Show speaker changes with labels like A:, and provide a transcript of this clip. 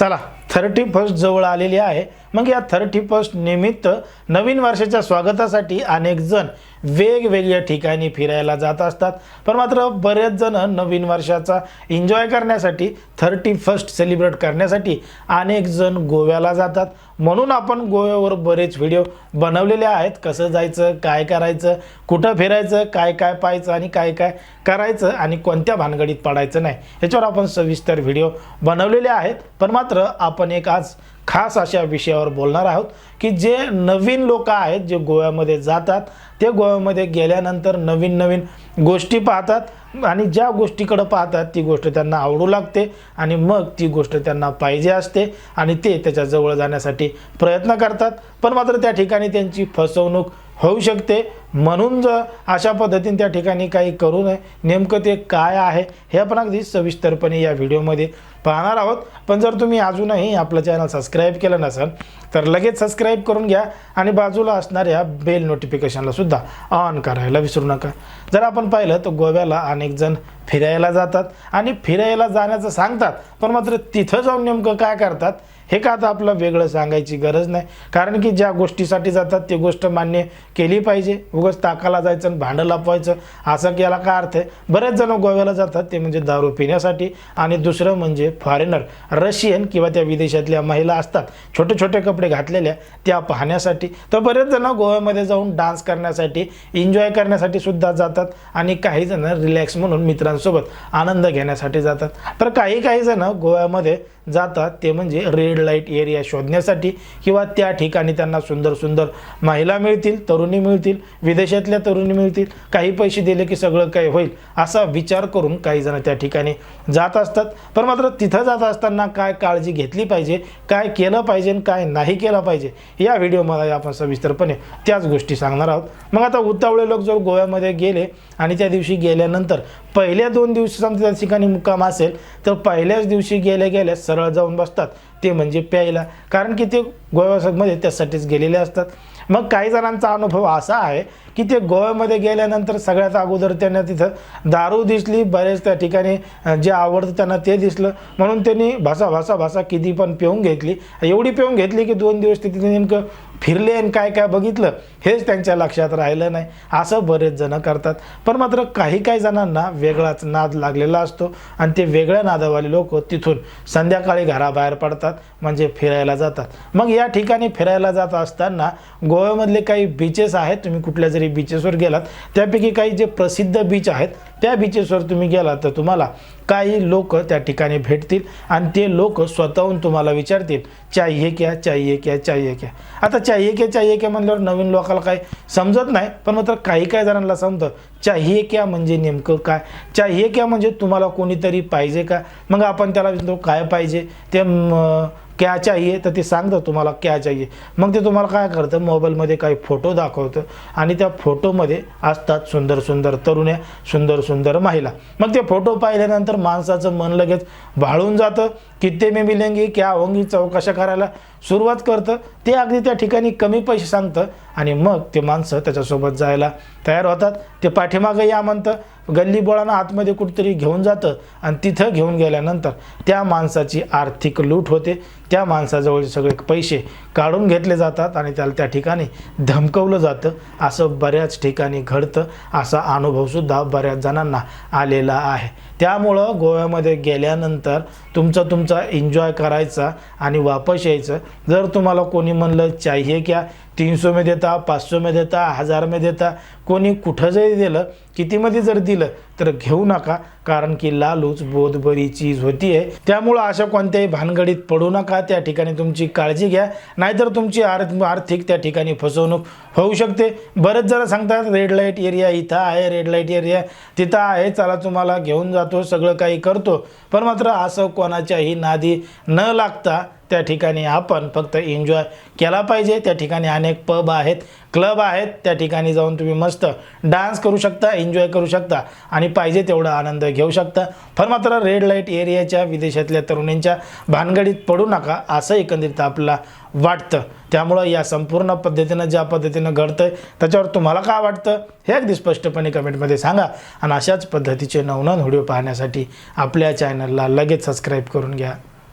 A: चला. Thirty first जवळ आलेली आहे. मग या थर्टी फर्स्ट निमित्त नवीन वर्षाच्या स्वागतासाठी अनेक जण वेगवेगळ्या ठिकाणी फिरायला जात असतात. पण मात्र बरेच जण नवीन वर्षाचा एन्जॉय करण्यासाठी थर्टी फर्स्ट सेलिब्रेट करण्यासाठी अनेक जण गोव्याला जातात. म्हणून आपण गोव्यावर बरेच व्हिडिओ बनवलेले आहेत. कसं जायचं काय करायचं कुठं फिरायचं काय काय पाहायचं आणि काय काय करायचं आणि कोणत्या भानगडीत पडायचं नाही. याच्यावर आपण सविस्तर व्हिडिओ बनवलेले आहेत. पण मात्र आपण एक आज खास अशा विषयावर बोलणार आहोत की जे नवीन लोक आहेत जे गोव्यामध्ये जातात ते गोव्यामध्ये गेल्यानंतर नवीन नवीन गोष्टी पाहतात आणि ज्या गोष्टीकडं पाहतात ती गोष्ट त्यांना आवडू लागते आणि मग ती गोष्ट त्यांना पाहिजे असते आणि ते त्याच्याजवळ जाण्यासाठी प्रयत्न करतात. पण मात्र त्या ठिकाणी त्यांची फसवणूक होऊ शकते. म्हणून जर अशा पद्धतीने त्या ठिकाणी काही करू नये नेमकं ते काय आहे हे आपण अगदी सविस्तरपणे या व्हिडिओमध्ये पाहणार आहोत. पण जर तुम्ही अजूनही आपलं चॅनल सबस्क्राईब केलं नसेल तर लगेच सबस्क्राईब करून घ्या आणि बाजूला असणाऱ्या बेल नोटिफिकेशनला सुद्धा ऑन करायला विसरू नका. जर आपण पाहिलं तर गोव्याला अनेक जण फिरायला जातात आणि फिरायला जाण्याचं सांगतात पण मात्र तिथं जाऊन नेमकं काय करतात हे का आता आपलं वेगळं सांगायची गरज नाही. कारण की ज्या गोष्टीसाठी जातात ती गोष्ट मान्य केली पाहिजे. उगाच ताकाला जायचं आणि भांडं लपवायचं असं याला काय अर्थ आहे? बरेच जण गोव्याला जातात ते म्हणजे दारू पिण्यासाठी. आणि दुसरं म्हणजे फॉरेनर रशियन किंवा त्या विदेशातल्या महिला असतात. छोटे छोटे कपडे कपडे घातलेल्या त्या पाहण्यासाठी. तर बरेच जण गोव्यामध्ये जाऊन डान्स करण्यासाठी एन्जॉय करण्यासाठी सुद्धा जातात आणि काही जण रिलॅक्स म्हणून मित्रांसोबत आनंद घेण्यासाठी जातात. तर काही काही जण गोव्यामध्ये जातात ते म्हणजे रेड लाइट एरिया शोधण्यासाठी किंवा त्या ठिकाणी त्यांना सुंदर सुंदर महिला मिळतील तरुणी मिळतील विदेशातल्या तरुणी मिळतील काही पैसे दिले की सगळं काही होईल असा विचार करून काही जण त्या ठिकाणी जात असतात. पण मात्र तिथं जात असताना काय काळजी घेतली पाहिजे काय केलं पाहिजे आणि काय नाही केलं पाहिजे. या व्हिडिओमध्ये आपण सविस्तरपणे त्याच गोष्टी सांगणार आहोत. मग आता उतावळे लोक जर गोव्यामध्ये गेले आणि त्या दिवशी गेल्यानंतर पहिल्या दोन दिवशी समजा त्या ठिकाणी मुक्काम असेल तर पहिल्याच दिवशी गेल्या गेल्या सरळ जाऊन बसतात. ते म्हणजे प्यायला. कारण की ते गोव्यामध्ये त्यासाठीच गेलेले असतात. मग काही जणांचा अनुभव असा आहे की ते गोव्यामध्ये गेल्यानंतर सगळ्यात अगोदर त्यांना तिथं दारू दिसली बरेच त्या ठिकाणी जे आवडतं त्यांना ते दिसलं. म्हणून त्यांनी भासा भासा भासा किती पण पिऊन घेतली. एवढी पिऊन घेतली की दोन दिवस ते तिथे नेमकं फिरले आणि काय काय बघितलं हेच त्यांच्या लक्षात राहिलं नाही. असं बरेच जण करतात. पण मात्र काही काही जणांना वेगळाच नाद लागलेला असतो आणि ते वेगळ्या नादावाले लोक तिथून संध्याकाळी घराबाहेर पडतात म्हणजे फिरायला जातात. मग या ठिकाणी फिरायला जात असताना गोव्यामधले काही बीचेस आहेत तुम्ही कुठल्या जरी बीचेसवर गेलात त्यापैकी काही जे प्रसिद्ध बीच आहेत त्या बीचेसवर तुम्ही गेलात तर तुम्हाला काही लोक त्या ठिकाणी भेटतील आणि ते लोक स्वतःहून तुम्हाला विचारतील चाहिये क्या चाहिये क्या चाहिये क्या आता चाहिये क्या चाहिये क्या म्हणल्यावर नवीन लोकाला काही समजत नाही पण मात्र काही काही जणांना समजतं चाहिये क्या म्हणजे नेमकं काय? चाहिये क्या म्हणजे तुम्हाला कोणीतरी पाहिजे का? मग आपण त्याला विचारतो काय पाहिजे? ते क्या चाहिए तर ते सांगतं तुम्हाला क्या चाहिए मग ते तुम्हाला काय करतं? मोबाईलमध्ये काही फोटो दाखवतं आणि त्या फोटोमध्ये असतात सुंदर सुंदर तरुण्या सुंदर सुंदर महिला. मग ते फोटो पाहिल्यानंतर माणसाचं मन लगेच भाळून जातं. किती मी मिलेंगी क्या होंगी चौकशा करायला सुरुवात करतं. ते अगदी त्या ठिकाणी कमी पैसे सांगतं आणि मग ते माणसं त्याच्यासोबत जायला तयार होतात. ते पाठीमागं या म्हणतं. गल्लीबोळानं आतमध्ये कुठेतरी घेऊन जातं आणि तिथं घेऊन गेल्यानंतर त्या माणसाची आर्थिक लूट होते. त्या माणसाजवळचे सगळे पैसे काढून घेतले जातात आणि त्याला त्या ठिकाणी धमकवलं जातं. असं बऱ्याच ठिकाणी घडतं. असा अनुभवसुद्धा बऱ्याच जणांना आलेला आहे. त्यामुळं गोव्यामध्ये गेल्यानंतर तुमचा तुमचा एन्जॉय करायचा आणि वापस यायचं. जर तुम्हाला कोणी म्हणलं चाहिये क्या तीन सौ में देता पाच देता हजारमध्ये देता. कोणी कुठं जरी दिलं कितीमध्ये जर दिलं तर घेऊ नका. कारण की लालूच बोधबरी चीज होती आहे त्यामुळं अशा कोणत्याही भानगडीत पडू नका त्या ठिकाणी तुमची काळजी घ्या. नाहीतर तुमची आर्थिक त्या ठिकाणी फसवणूक होऊ शकते. बरेच जण सांगतात रेड लाइट एरिया इथं आहे रेड लाइट एरिया तिथं आहे. चला तुम्हाला घेऊन जातो सगळं काही करतो. पण मात्र असं कोणाच्याही नादी न लागता त्या ठिकाणी आपण फक्त एन्जॉय केला पाहिजे. त्या ठिकाणी अनेक पब आहेत क्लब आहेत. त्या ठिकाणी जाऊन तुम्ही मस्त डान्स करू शकता एन्जॉय करू शकता. आणि पाहिजे तेवढा आनंद घेऊ शकता. पण मात्र रेड लाइट एरियाच्या विदेशातल्या तरुणींच्या भानगडीत पडू नका असं एकंदरीत आपला वाटतं. त्यामुळं या संपूर्ण पद्धतीनं ज्या पद्धतीनं घडतंय त्याच्यावर तुम्हाला काय वाटतं? हे अगदी स्पष्टपणे कमेंटमध्ये सांगा. आणि अशाच पद्धतीचे नवनवन व्हिडिओ पाहण्यासाठी आपल्या चॅनलला लगेच सबस्क्राईब करून घ्या.